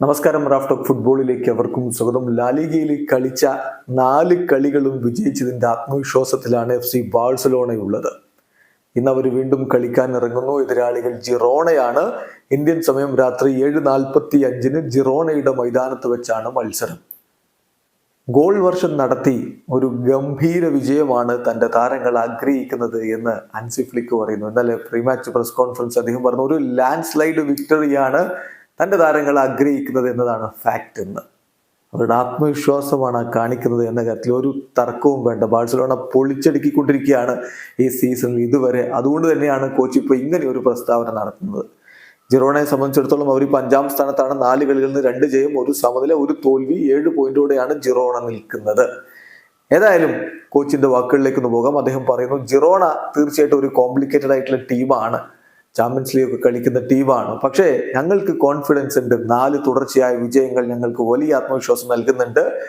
നമസ്കാരം റാഫ്റ്റോക്ക് ഫുട്ബോളിലേക്ക് അവർക്കും സ്വാഗതം. ലാലിഗയിൽ കളിച്ച നാല് കളികളും വിജയിച്ചതിന്റെ ആത്മവിശ്വാസത്തിലാണ് എഫ് സി ബാഴ്സലോണയുള്ളത്. ഇന്ന് അവർ വീണ്ടും കളിക്കാൻ ഇറങ്ങുന്നു. എതിരാളികൾ ജിറോണയാണ്. ഇന്ത്യൻ സമയം രാത്രി ഏഴ് നാൽപ്പത്തി അഞ്ചിന് ജിറോണയുടെ മൈതാനത്ത് വെച്ചാണ് മത്സരം. ഗോൾ വർഷം നടത്തി ഒരു ഗംഭീര വിജയമാണ് തന്റെ താരങ്ങൾ ആഗ്രഹിക്കുന്നത് എന്ന് അൻസി ഫ്ലിക്ക് പറയുന്നു. ഇന്നലെ പ്രീ മാച്ച് പ്രസ് കോൺഫറൻസ് അദ്ദേഹം പറഞ്ഞു ഒരു ലാൻഡ് സ്ലൈഡ് വിക്ടറിയാണ് തന്റെ താരങ്ങൾ ആഗ്രഹിക്കുന്നത് എന്നതാണ് ഫാക്റ്റ് എന്ന്. അവരുടെ ആത്മവിശ്വാസമാണ് കാണിക്കുന്നത് എന്ന കാര്യത്തിൽ ഒരു തർക്കവും വേണ്ട. ബാഴ്സലോണ പൊളിച്ചടുക്കിക്കൊണ്ടിരിക്കുകയാണ് ഈ സീസണിൽ ഇതുവരെ. അതുകൊണ്ട് തന്നെയാണ് കോച്ച് ഇപ്പോൾ ഇങ്ങനെ ഒരു പ്രസ്താവന നടത്തുന്നത്. ജിറോണയെ സംബന്ധിച്ചിടത്തോളം അവർ ഇപ്പോൾ അഞ്ചാം സ്ഥാനത്താണ്. നാല് കളികളിൽ നിന്ന് രണ്ട് ജയം ഒരു സമനില ഒരു തോൽവി ഏഴ് പോയിന്റോടെയാണ് ജിറോണ നിൽക്കുന്നത്. ഏതായാലും കോച്ചിന്റെ വാക്കുകളിലേക്ക് ഒന്ന് പോകാം. അദ്ദേഹം പറയുന്നു ജിറോണ തീർച്ചയായിട്ടും ഒരു കോംപ്ലിക്കേറ്റഡ് ആയിട്ടുള്ള ടീമാണ് ചാമ്പ്യൻസ് ലീഗ് ഒക്കെ കളിക്കുന്ന ടീമാണ്. പക്ഷേ ഞങ്ങൾക്ക് കോൺഫിഡൻസ് ഉണ്ട്. നാല് തുടർച്ചയായ വിജയങ്ങൾ ഞങ്ങൾക്ക് വലിയ ആത്മവിശ്വാസം നൽകുന്നുണ്ട്.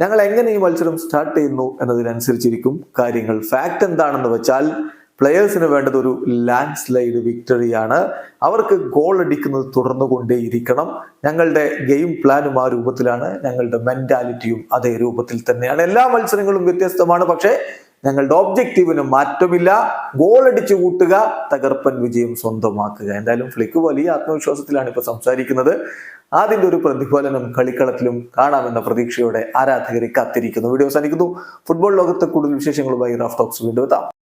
ഞങ്ങൾ എങ്ങനെ ഈ മത്സരം സ്റ്റാർട്ട് ചെയ്യുന്നു എന്നതിനനുസരിച്ചിരിക്കും കാര്യങ്ങൾ. ഫാക്ട് എന്താണെന്ന് വെച്ചാൽ പ്ലെയേഴ്സിന് വേണ്ടത് ഒരു ലാൻഡ് സ്ലൈഡ് വിക്ടറിയാണ് അവർക്ക് ഗോൾ അടിക്കുന്നത് തുടർന്നു കൊണ്ടേയിരിക്കണം ഞങ്ങളുടെ ഗെയിം പ്ലാനും ആ രൂപത്തിലാണ്. ഞങ്ങളുടെ മെന്റാലിറ്റിയും അതേ രൂപത്തിൽ തന്നെയാണ്. എല്ലാ മത്സരങ്ങളും വ്യത്യസ്തമാണ്. പക്ഷേ ഞങ്ങളുടെ ഒബ്ജക്റ്റീവിന് മാറ്റമില്ല. ഗോൾ അടിച്ചു കൂട്ടുക തകർപ്പൻ വിജയം സ്വന്തമാക്കുക. എന്തായാലും ഫ്ലിക്ക് വലിയ ആത്മവിശ്വാസത്തിലാണ് ഇപ്പൊ സംസാരിക്കുന്നത്. അതിന്റെ ഒരു പ്രതിഫലനം കളിക്കളത്തിലും കാണാമെന്ന പ്രതീക്ഷയോടെ ആരാധകരെ കാത്തിരിക്കുന്നു. വീഡിയോ അവസാനിക്കുന്നു. ഫുട്ബോൾ ലോകത്തെ കൂടുതൽ വിശേഷങ്ങളുമായി റാഫ് ടോക്സ് വീണ്ടും എത്താം.